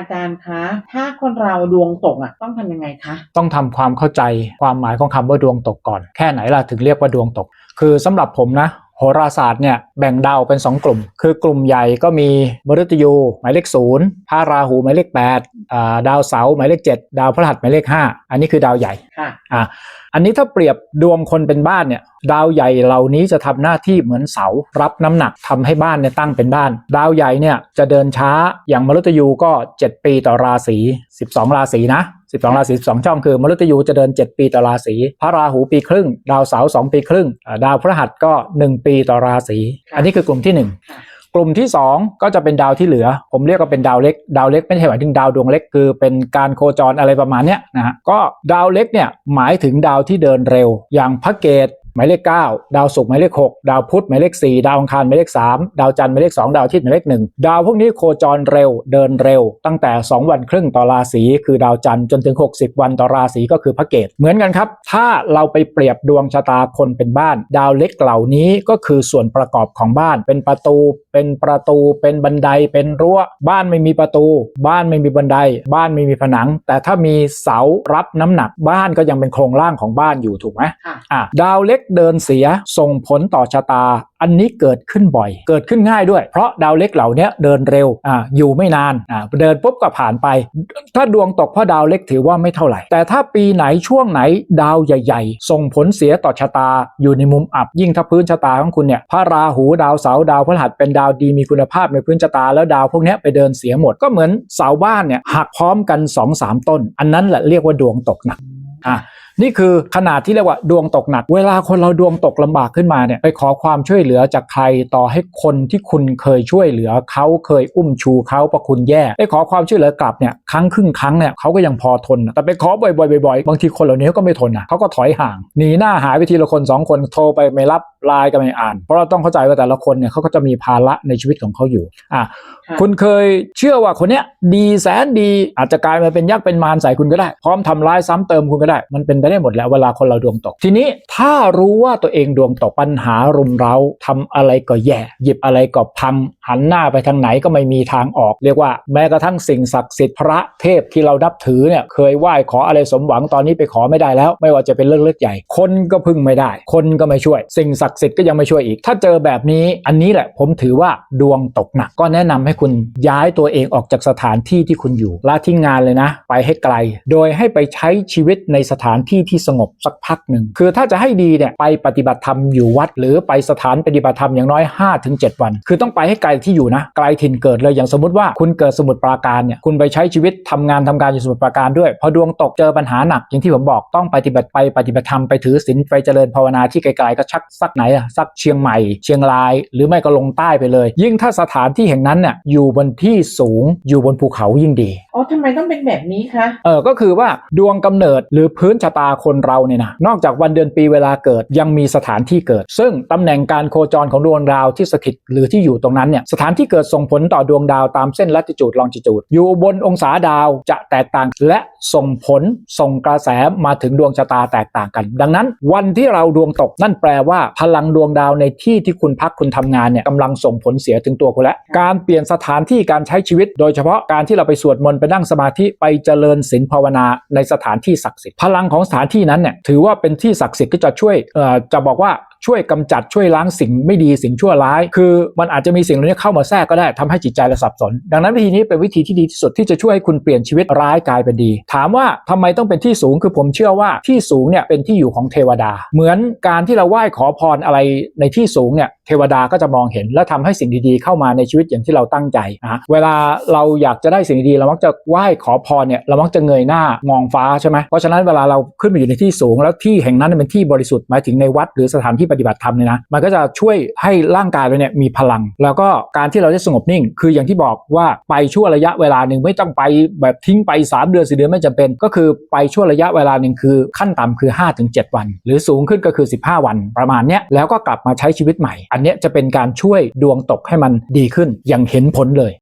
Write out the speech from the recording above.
อาจารย์คะ ถ้าคนเราดวงตกอะต้องทำยังไงคะ ต้องทำความเข้าใจความหมายของคำว่าดวงตกก่อน แค่ไหนล่ะถึงเรียกว่าดวงตก คือสำหรับผมนะ โหราศาสตร์เนี่ยแบ่งดาวเป็น 2 กลุ่ม คือกลุ่มใหญ่ก็มีมฤตยูหมายเลขศูนย์พระราหูหมายเลข8อ่าดาวเสาร์หมายเลข 7 ดาวพฤหัสหมายเลข 5 อันนี้คือดาวใหญ่ค่ะอะอันนี้ถ้าเปรียบดวงคนเป็นบ้านเนี่ยดาวใหญ่เหล่านี้จะทำหน้าที่เหมือนเสารับน้ำหนักทำให้บ้านเนี่ยตั้งเป็นบ้าน ดาวใหญ่เนี่ยจะเดินช้าอย่างมฤตยูก็ 7 ปีต่อราศี 12 ราศีนะ 12 ราศี 12 ช่องคือมฤตยูจะเดิน 7 ปีต่อราศีพระราหูปีครึ่ง ดาวเสาร์2ปีครึ่งอ่าดาวพฤหัสก็ 1 ปีต่อราศีอันนี้คือกลุ่มที่1ค่ะกลุ่มที่ 2 ก็จะเป็นดาวที่เหลือ ผมเรียกว่าเป็นดาวเล็ก ดาวเล็กไม่ใช่หมายถึงดาวดวงเล็กคือเป็นการโคจรอะไรประมาณเนี้ยนะฮะก็ดาวเล็กเนี่ยหมายถึงดาวที่เดินเร็ว อย่างพระเกต หมายเลข 9 ดาวศุกร์หมายเลข 6 ดาวพุธหมายเลข 4 ดาวอังคารหมายเลข 3 ดาวจันทร์หมายเลข 2 ดาวอาทิตย์หมายเลข 1 ดาวพวกนี้โคจรเร็วเดินเร็ว ตั้งแต่ 2 วันครึ่งต่อราศีคือดาวจันทร์จนถึง 60 วันต่อราศีก็คือพระเกตเหมือนกันครับ ถ้าเราไปเปรียบดวงชะตาคนเป็นบ้าน ดาวเล็กเหล่านี้ก็คือส่วนประกอบของบ้าน เป็นประตู เป็นประตู เป็นบันได เป็นรั้ว บ้านไม่มีประตู บ้านไม่มีบันได บ้านไม่มีผนัง แต่ถ้ามีเสารับน้ำหนักบ้านก็ยังเป็นโครงร่างของบ้านอยู่ถูกไหมค่ะอะดาวเล็กเดินเสียส่งผลต่อชะตา อันนี้เกิดขึ้นบ่อย เกิดขึ้นง่ายด้วย เพราะดาวเล็กเหล่านี้เดินเร็วอ่าอยู่ไม่นานอ่าเดินปุ๊บก็ผ่านไป ถ้าดวงตกเพราะดาวเล็กถือว่าไม่เท่าไหร่ แต่ถ้าปีไหนช่วงไหนดาวใหญ่ ๆ ส่งผลเสียต่อชะตาอยู่ในมุมอับ ยิ่งถ้าพื้นชะตาของคุณเนี่ยพระราหูดาวเสาร์ดาวพฤหัสเป็นดาวดีมีคุณภาพในพื้นชะตาแล้วดาวพวกนี้ไปเดินเสียหมดก็เหมือนเสาบ้านเนี่ยหักพร้อมกัน2อสามต้น อันนั้นแหละเรียกว่าดวงตกหนักอะ นี่คือขนาดที่เรียกว่าดวงตกหนัก เวลาคนเราดวงตกลำบากขึ้นมาเนี่ยไปขอความช่วยเหลือจากใครต่อให้คนที่คุณเคยช่วยเหลือเขาเคยอุ้มชูเขาประคุณแย่ไปขอความช่วยเหลือกลับเนี่ยครั้งครึ่งครั้งเนี่ยเขาก็ยังพอทนนะแต่ไปขอบ่อยๆบ่อยๆบางทีคนเหล่านี้เขาก็ไม่ทนนะเขาก็ถอยห่างหนีหน้าหายไปทีละคนสองคนโทรไปไม่รับไลน์ก็ไม่อ่าน เพราะเราต้องเข้าใจว่าแต่ละคนเนี่ยเขาก็จะมีภาระในชีวิตของเขาอยู่อะค่ะคุณเคยเชื่อว่าคนเนี้ยดีแสนดีอาจจะกลายมาเป็นยักษ์เป็นมารใส่คุณก็ได้ พร้อมทำร้ายซ้ำเติมคุณก็ได้มันเป็นไปได้หมดแล้วเวลาคนเราดวงตก ทีนี้ถ้ารู้ว่าตัวเองดวงตกปัญหารุมเร้าทำอะไรก็แย่ หยิบอะไรก็พังหันหน้าไปทางไหนก็ไม่มีทางออก เรียกว่าแม้กระทั่งสิ่งศักดิ์สิทธิ์พระเทพที่เรานับถือเนี่ยเคยไหว้ขออะไรสมหวังตอนนี้ไปขอไม่ได้แล้ว ไม่ว่าจะเป็นเรื่องเล็กใหญ่ คนก็พึ่งไม่ได้ คนก็ไม่ช่วย สิ่งศักดิ์สิทธิ์ก็ยังไม่ช่วยอีก ถ้าเจอแบบนี้อันนี้แหละผมถือว่าดวงตกหนัก ก็แนะนำให้คุณย้ายตัวเองออกจากสถานที่ที่คุณอยู่ละทิ้งงานเลยนะ ไปให้ไกล โดยให้ไปใช้ชีวิตในสถานที่ที่สงบสักพักหนึ่งคือถ้าจะให้ดีเนี่ยไปปฏิบัติธรรมอยู่วัด หรือไปสถานปฏิบัติธรรมอย่างน้อย 5-7 วัน คือต้องไปให้ไกลที่อยู่นะไกลถิ่นเกิดเลยอย่างสมมติว่าคุณเกิดสมุทรปราการเนี่ยคุณไปใช้ชีวิตทำงานทำการอยู่สมุทรปราการด้วยพอดวงตกเจอปัญหาหนักอย่างที่ผมบอกต้องปฏิบัติไปปฏิบัติธรรมไปถือศีลไปเจริญภาวนาที่ไกลๆก็ชักสักไหนอะสักเชียงใหม่ เชียงราย หรือไม่ก็ลงใต้ไปเลย ยิ่งถ้าสถานที่แห่งนั้นเนี่ยอยู่บนที่สูงอยู่บนภูเขายิ่งดีอ๋อทำไมต้องเป็นแบบนี้คะเออก็คือว่าดวงกำเนิดหรือพื้นชะตาคนเราเนี่ยนะนอกจากวันเดือนปีเวลาเกิดยังมีสถานที่เกิด ซึ่งตำแหน่งการโคจรของดวงดาวที่สถิตหรือที่อยู่ตรงนั้นเนี่ยสถานที่เกิดส่งผลต่อดวงดาวตามเส้นลัติจูดลองจิจูดอยู่บนองศาดาวจะแตกต่างและส่งผลส่งกระแสมาถึงดวงชะตาแตกต่างกัน ดังนั้น วันที่เราดวงตกนั่นแปลว่า พลังดวงดาวในที่ที่คุณพักคุณทำงานเนี่ยกำลังส่งผลเสียถึงตัวคุณแล้วการเปลี่ยนสถานที่การใช้ชีวิต โดยเฉพาะการที่เราไปสวดมนต์ไปนั่งสมาธิไปเจริญศีลภาวนาในสถานที่ศักดิ์สิทธิ์พลังของสถานที่นั้นเนี่ยถือว่าเป็นที่ศักดิ์สิทธิ์ก็จะช่วยเอ่อจะบอกว่า ช่วยกำจัดช่วยล้างสิ่งไม่ดีสิ่งชั่วร้าย คือมันอาจจะมีสิ่งเหล่านี้เข้ามาแทรกก็ได้ทำให้จิตใจเราสับสน ดังนั้นวิธีนี้เป็นวิธีที่ดีที่สุดที่จะช่วยให้คุณเปลี่ยนชีวิตร้ายกลายเป็นดี ถามว่าทำไมต้องเป็นที่สูงคือผมเชื่อว่าที่สูงเนี่ยเป็นที่อยู่ของเทวดา เหมือนการที่เราไหว้ขอพรอะไรในที่สูงเนี่ยเทวดาก็จะมองเห็น และทำให้สิ่งดีๆ เข้ามาในชีวิตอย่างที่เราตั้งใจนะฮะเวลาเราอยากจะได้สิ่งดีๆเรามักจะไหว้ขอพรเนี่ยเรามักจะเงยหน้ามองฟ้าใช่ไหมเพราะฉะนั้นเวลาเราขึ้นไปอยู่ในที่สูง แล้วที่แห่งนั้นเป็นที่บริสุทธิ์หมายถึงในวัดหรือสถานที่ปฏิบัติธรรมเนี่ยนะมันก็จะช่วยให้ร่างกายเราเนี่ยมีพลัง แล้วก็การที่เราได้สงบนิ่ง คืออย่างที่บอกว่าไปช่วงระยะเวลาหนึ่งไม่ต้องไปแบบทิ้งไป 3 เดือน4เดือนไม่จำเป็น ก็คือไปช่วงระยะเวลาหนึ่งคือขั้นต่ำคือ 5-7 วัน หรือสูงขึ้นก็คือ 15 วันประมาณเนี้ยแล้วก็กลับมาใช้ชีวิตใหม่ อันเนี้ยจะเป็นการช่วยดวงตกให้มันดีขึ้นอย่างเห็นผลเลย